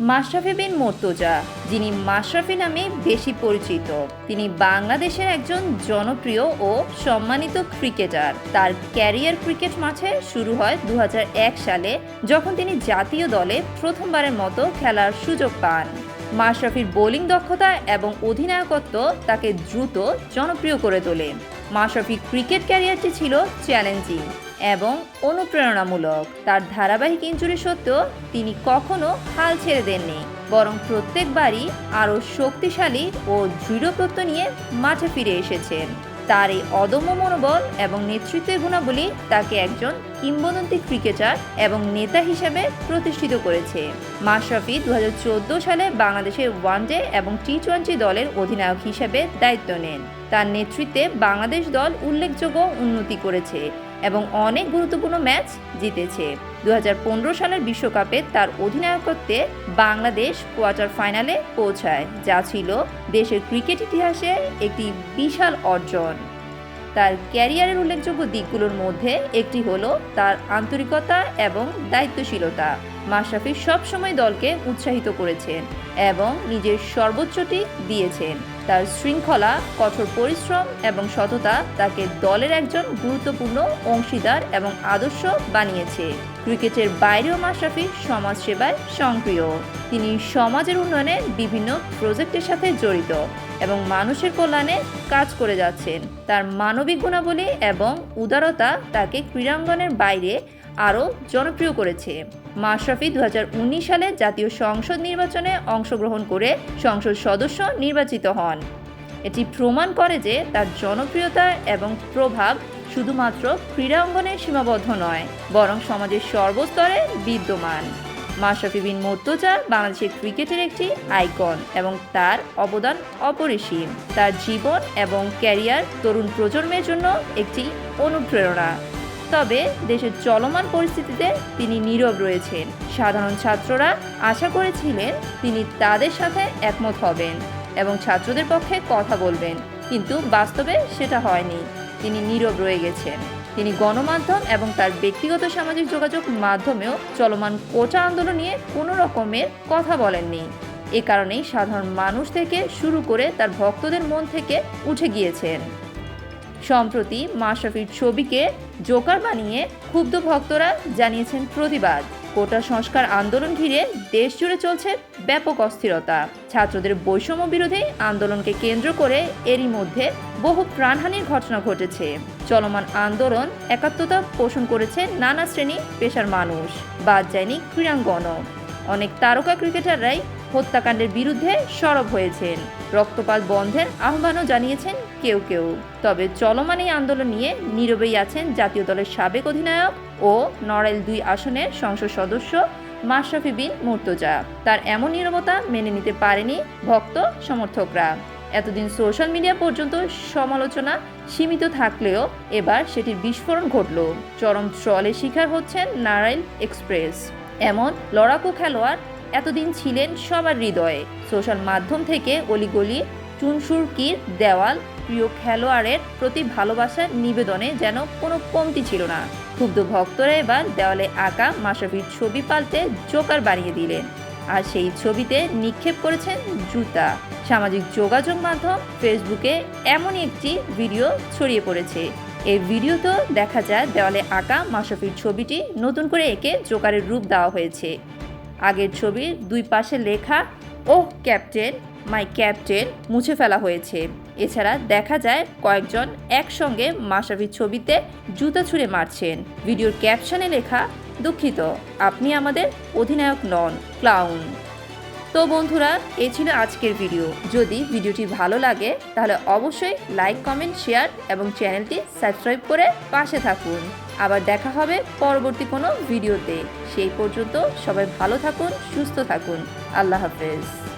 মাশরাফি বিন মোর্তজা, যিনি মাশরাফি নামে বেশি পরিচিত। তিনি বাংলাদেশের একজন জনপ্রিয় ও সম্মানিত ক্রিকেটার। তার ক্যারিয়ার ক্রিকেট মাঠে শুরু হয় দু হাজার এক সালে, যখন তিনি জাতীয় দলে প্রথমবারের মতো খেলার সুযোগ পান। মাশরাফির বোলিং দক্ষতা এবং অধিনায়কত্ব তাকে দ্রুত জনপ্রিয় করে তোলে। মাশরাফির ক্রিকেট ক্যারিয়ারটি ছিল চ্যালেঞ্জিং। এবং অনুপ্রেরণামূলক। তার ধারাবাহিক ইঞ্জুরি সত্ত্বেও তিনি কখনো হাল ছেড়ে দেননি, বরং প্রত্যেকবারই আরও শক্তিশালী ও দৃঢ় প্রত্যয় নিয়ে মাঠে ফিরে এসেছেন। তার এই অদম্য মনোবল এবং নেতৃত্বের গুণাবলী তাকে একজন কিংবদন্তি ক্রিকেটার এবং নেতা হিসেবে প্রতিষ্ঠিত করেছে। মাশরাফি দু হাজার চোদ্দ সালে বাংলাদেশের ওয়ানডে এবং টি টোয়েন্টি দলের অধিনায়ক হিসেবে দায়িত্ব নেন। তার নেতৃত্বে বাংলাদেশ দল উল্লেখযোগ্য উন্নতি করেছে। এবং অনেক গুরুত্বপূর্ণ ম্যাচ জিতেছে। দু হাজার পনেরো সালের বিশ্বকাপে তার অধিনায়কত্বে বাংলাদেশ কোয়ার্টার ফাইনালে পৌঁছায়, যা ছিল দেশের ক্রিকেট ইতিহাসে একটি বিশাল অর্জন। তার ক্যারিয়ারের উল্লেখযোগ্য দিকগুলোর মধ্যে একটি হলো তার আন্তরিকতা এবং দায়িত্বশীলতা। মাশরাফি সবসময় দলকে উৎসাহিত করেছেন এবং নিজের সর্বোচ্চটি দিয়েছেন। তার শৃঙ্খলা, কঠোর পরিশ্রম এবং সততা তাকে দলের একজন গুরুত্বপূর্ণ অংশীদার এবং আদর্শ বানিয়েছে। ক্রিকেটের বাইরেও মাশরাফি সমাজসেবায় সক্রিয়। তিনি সমাজের উন্নয়নে বিভিন্ন প্রজেক্টের সাথে জড়িত এবং মানুষের কল্যাণে কাজ করে যাচ্ছেন। তার মানবিক গুণাবলী এবং উদারতা তাকে ক্রীড়াঙ্গনের বাইরে আরও জনপ্রিয় করেছে। মাশরাফি দু হাজার উনিশ সালে জাতীয় সংসদ নির্বাচনে অংশগ্রহণ করে সংসদ সদস্য নির্বাচিত হন। এটি প্রমাণ করে যে তার জনপ্রিয়তা এবং প্রভাব শুধুমাত্র ক্রীড়া অঙ্গনে সীমাবদ্ধ নয়, বরং সমাজের সর্বস্তরে বিদ্যমান। মাশরাফি বিন মোর্তজা বাংলাদেশের ক্রিকেটের একটি আইকন এবং তার অবদান অপরিসীম। তার জীবন এবং ক্যারিয়ার তরুণ প্রজন্মের জন্য একটি অনুপ্রেরণা। তবে দেশের চলমান পরিস্থিতিতে তিনি নীরব রয়েছেন। সাধারণ ছাত্ররা আশা করেছিলেন তিনি তাদের সাথে একমত হবেন এবং ছাত্রদের পক্ষে কথা বলবেন। কিন্তু বাস্তবে সেটা হয়নি। তিনি নীরব রয়ে গেছেন। তিনি গণমাধ্যম এবং তার ব্যক্তিগত সামাজিক যোগাযোগ মাধ্যমেও চলমান কোটা আন্দোলন নিয়ে কোনো রকমের কথা বলেননি। এ কারণেই সাধারণ মানুষ থেকে শুরু করে তার ভক্তদের মন থেকে উঠে গিয়েছেন। সম্প্রতি মাশরাফির ছবিকে জোকার বানিয়ে ক্ষুব্ধ ভক্তরা জানিয়েছেন প্রতিবাদ। কোটা সংস্কার আন্দোলন ঘিরে দেশ জুড়ে চলছে ব্যাপক অস্থিরতা। ছাত্রদের বৈষম্য বিরোধী আন্দোলনকে কেন্দ্র করে এরই মধ্যে বহু প্রাণহানির ঘটনা ঘটেছে। চলমান আন্দোলন একাত্মতা পোষণ করেছে নানা শ্রেণি পেশার মানুষ। বাদ যায়নি ক্রীড়াঙ্গনও। অনেক তারকা ক্রিকেটাররাই হত্যাকাণ্ডের বিরুদ্ধে সরব হয়েছেন। রক্তপাত বন্ধের আহ্বানও জানিয়েছেন কেউ কেউ। তবে চলমান এই আন্দোলন নিয়ে নীরবেই আছেন জাতীয় দলের সাবেক অধিনায়ক ও নড়াইল দুই আসনের সংসদ সদস্য মাশরাফি বিন মুর্তজা। তার এমন নীরবতা মেনে নিতে পারেনি ভক্ত সমর্থকরা। এতদিন সোশ্যাল মিডিয়া পর্যন্ত সমালোচনা সীমিত থাকলেও এবার সেটির বিস্ফোরণ ঘটল। চরম ট্রলের শিকার হচ্ছেন নারাইল এক্সপ্রেস। এমন লড়াকু খেলোয়াড় এতদিন ছিলেন সবার হৃদয়ে। সোশ্যাল মাধ্যম থেকে অলিগলি, চুনসুরকির দেওয়াল, প্রিয় খেলোয়াড়ের প্রতি ভালোবাসার নিবেদনে যেন কোনো কমতি ছিল না। ক্ষুব্ধ ভক্তরা এবার দেওয়ালে আঁকা মাশরাফির ছবি পাল্টে জোকার বানিয়ে দিলেন। আর সেই ছবিতে নিক্ষেপ করেছেন জুতা। সামাজিক যোগাযোগ মাধ্যম ফেসবুকে এমনই একটি ভিডিও ছড়িয়ে পড়েছে। এই ভিডিওতে দেখা যায়, দেওয়ালে আঁকা মাশরাফির ছবিটি নতুন করে একে জোকারের রূপ দেওয়া হয়েছে। আগের ছবির দুই পাশে লেখা ও ক্যাপ্টেন, মাই ক্যাপ্টেন মুছে ফেলা হয়েছে। এছাড়া দেখা যায় কয়েকজন একসঙ্গে মাশরাফির ছবিতে জুতা ছুঁড়ে মারছেন। ভিডিওর ক্যাপশনে লেখা, দুঃখিত, আপনি আমাদের অধিনায়ক নন, ক্লাউন। তো বন্ধুরা, এ ছিল আজকের ভিডিও। যদি ভিডিওটি ভালো লাগে, তাহলে অবশ্যই লাইক, কমেন্ট, শেয়ার এবং চ্যানেলটি সাবস্ক্রাইব করে পাশে থাকুন। আবার দেখা হবে পরবর্তী কোনো ভিডিওতে। সেই পর্যন্ত সবাই ভালো থাকুন, সুস্থ থাকুন। আল্লাহ হাফেজ।